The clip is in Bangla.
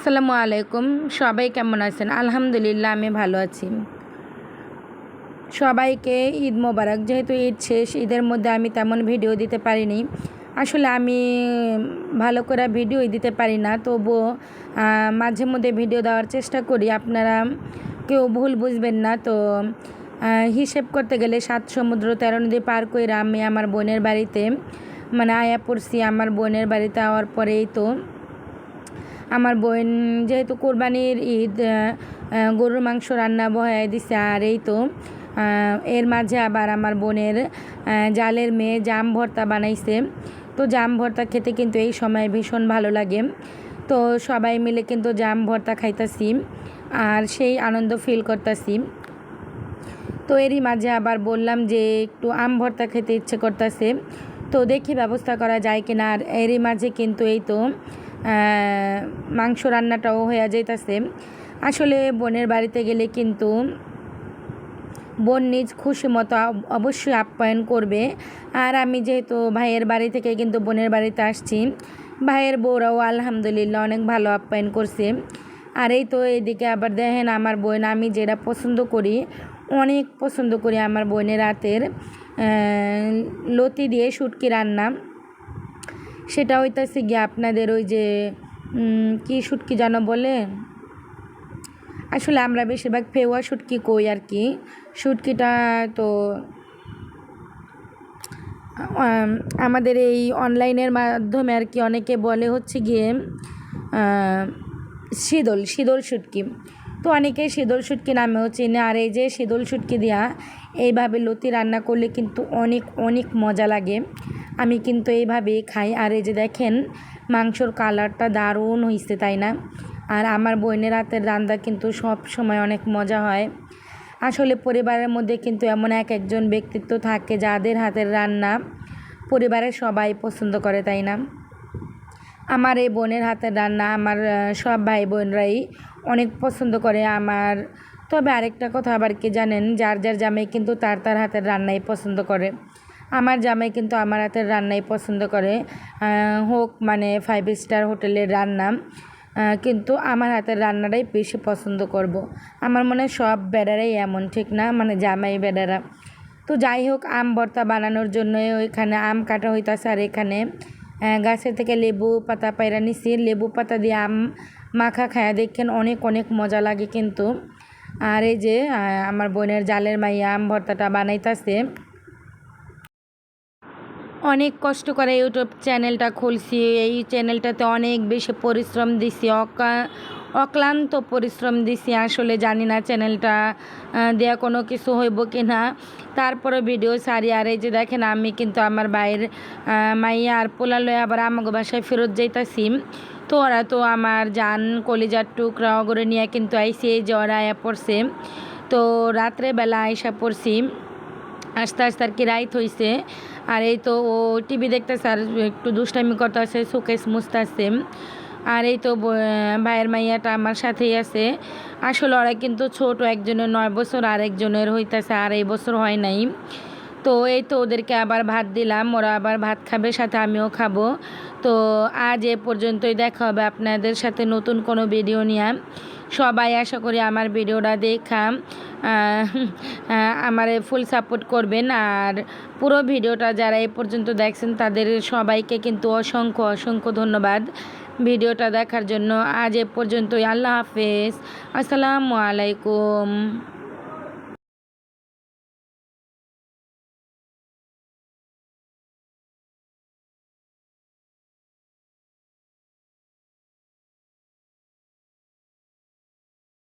আসসালামু আলাইকুম। সবাই কেমন আছেন? আলহামদুলিল্লাহ, আমি ভালো আছি। সবাইকে ঈদ মোবারক। যেহেতু ঈদ শেষ, ঈদের মধ্যে আমি তেমন ভিডিও দিতে পারিনি। আসলে আমি ভালো করে ভিডিও দিতে পারি না। তবুও মাঝে মধ্যে ভিডিও দেওয়ার চেষ্টা করি। আপনারা কেউ ভুল বুঝবেন না। তো হিসেব করতে গেলে সাত সমুদ্র তেরো নদী পার করে আমি আমার বোনের বাড়িতে মানে আয়া পড়ছি। আমার বোনের বাড়িতে আওয়ার পরেই তো আমার বোন যেহেতু কোরবানির ঈদ গরুর মাংস রান্না বহায় দিছে আর এই তো এর মাঝে আবার আমার বোনের জালের মেয়ে জাম ভর্তা বানাইছে। তো জাম ভর্তা খেতে কিন্তু এই সময় ভীষণ ভালো লাগে। তো সবাই মিলে কিন্তু জাম ভর্তা খাইতাছি আর সেই আনন্দ ফিল করতাছি। তো এরই মাঝে আবার বললাম যে একটু আম ভর্তা খেতে ইচ্ছে করতেছে। তো দেখি ব্যবস্থা করা যায় কিনা আর এরই মাঝে কিন্তু এই তো মাংস রান্নাটাও হয়ে যাইতাছে। আসলে বোনের বাড়িতে গেলে কিন্তু বোন নিজ খুশি মতো অবশ্যই আপ্যায়ন করবে। আর আমি যেহেতু ভাইয়ের বাড়ি থেকে কিন্তু বোনের বাড়িতে আসছি, ভাইয়ের বউরাও আলহামদুলিল্লাহ অনেক ভালো আপ্যায়ন করছে। আর এই তো এদিকে আবার দেখেন আমার বোন, আমি যেটা পছন্দ করি, অনেক পছন্দ করি আমার বোনের রাতের লতি দিয়ে শুটকি রান্না। সেটা হইতেছে গিয়ে আপনাদের ওই যে কি শুটকি যেন বলে? আসলে আমরা বেশিরভাগ ফেওয়া শুটকি কই আর কি। শুটকিটা তো আমাদের এই অনলাইনের মাধ্যমে আর কি অনেকে বলে হচ্ছে গিয়ে শীদল শীদল শুটকি তো অনেকেই শীদল শুটকি নামেও চেনে, আর এই যে শীদল শুটকি দেওয়া এইভাবে লতি রান্না করলে কিন্তু অনেক অনেক মজা লাগে। আমি কিন্তু এইভাবেই খাই। আর এই যে দেখেন, মাংসর কালারটা দারুণ হয়েছে তাই না? আর আমার বোনের হাতের রান্না কিন্তু সব সময় অনেক মজা হয়। আসলে পরিবারের মধ্যে কিন্তু এমন এক একজন ব্যক্তিত্ব থাকে যাদের হাতের রান্না পরিবারের সবাই পছন্দ করে, তাই না? আমার এই বোনের হাতের রান্না আমার সব ভাই বোনরাই অনেক পছন্দ করে আমার। তবে আরেকটা কথা আবার কি জানেন? যার যার জামাই কিন্তু তার তার হাতের রান্নাই পছন্দ করে। আমার জামাই কিন্তু আমার হাতের রান্নাই পছন্দ করে হোক মানে ফাইভ স্টার হোটেলের রান্না কিন্তু আমার হাতের রান্নাটাই বেশি পছন্দ করব। আমার মনে হয় সব বেড়ারাই এমন, ঠিক না? মানে জামাই বেড়ারা। তো যাই হোক, আম ভর্তা বানানোর জন্য ওইখানে আম কাটা হইতাছে আর এখানে গাছের থেকে লেবু পাতা পায়রা নিছি। লেবু পাতা দিয়ে আম মাখা খায়া দেখেন অনেক অনেক মজা লাগে কিন্তু। আর এই যে আমার বোনের জালের মাইয়া আম ভর্তাটা বানাইতাছে অনেক কষ্ট করে ইউটিউব চ্যানেলটা খুলছি। এই চ্যানেলটাতে অনেক বেশি পরিশ্রম দিছি অকা অক্লান্ত পরিশ্রম দিছি। আসলে জানি না চ্যানেলটা দেয়া কোনো কিছু হইব কি না তারপরে ভিডিও সারি আর এই যে দেখেন আমি কিন্তু আমার বাইরের আহ, মাইয়া আর পোলা লয়ে আবার আমাকে বাসায় ফেরত যাইতাছি। তো ওরা তো আমার জান কলিজার টুকরা অগরে নিয়ে কিন্তু আইসি। এই যে ওরা পড়ছে। তো রাত্রেবেলা আইসা পড়ছি। আস্তে আস্তে আর কি রাইত হইছে। আর এই তো ও টিভি দেখতেছে আর একটু দুষ্টামি করতেছে, শোকেস মুছতেছে। আর এই তো ভাইয়ের মাইয়াটা আমার সাথেই আছে। আসলে ওরা কিন্তু ছোট, একজনের নয় বছর, আর একজনের হইতেছে আর এই বছর হয় নাই। তো এই তো ওদেরকে আবার ভাত দিলাম, ওরা আবার ভাত খাবে, সাথে আমিও খাব। তো আজ এ পর্যন্তই দেখা হবে আপনাদের সাথে নতুন কোনো ভিডিও নিয়ে। সবাই আশা করি আমার ভিডিওটা দেখা। আমার ফুল সাপোর্ট করবেন। আর পুরো ভিডিওটা যারা এ পর্যন্ত দেখছেন, তাদের সবাইকে কিন্তু অসংখ্য অসংখ্য ধন্যবাদ ভিডিওটা দেখার জন্য। আজ এ পর্যন্তই। আল্লাহ হাফেজ। আসসালামু আলাইকুম।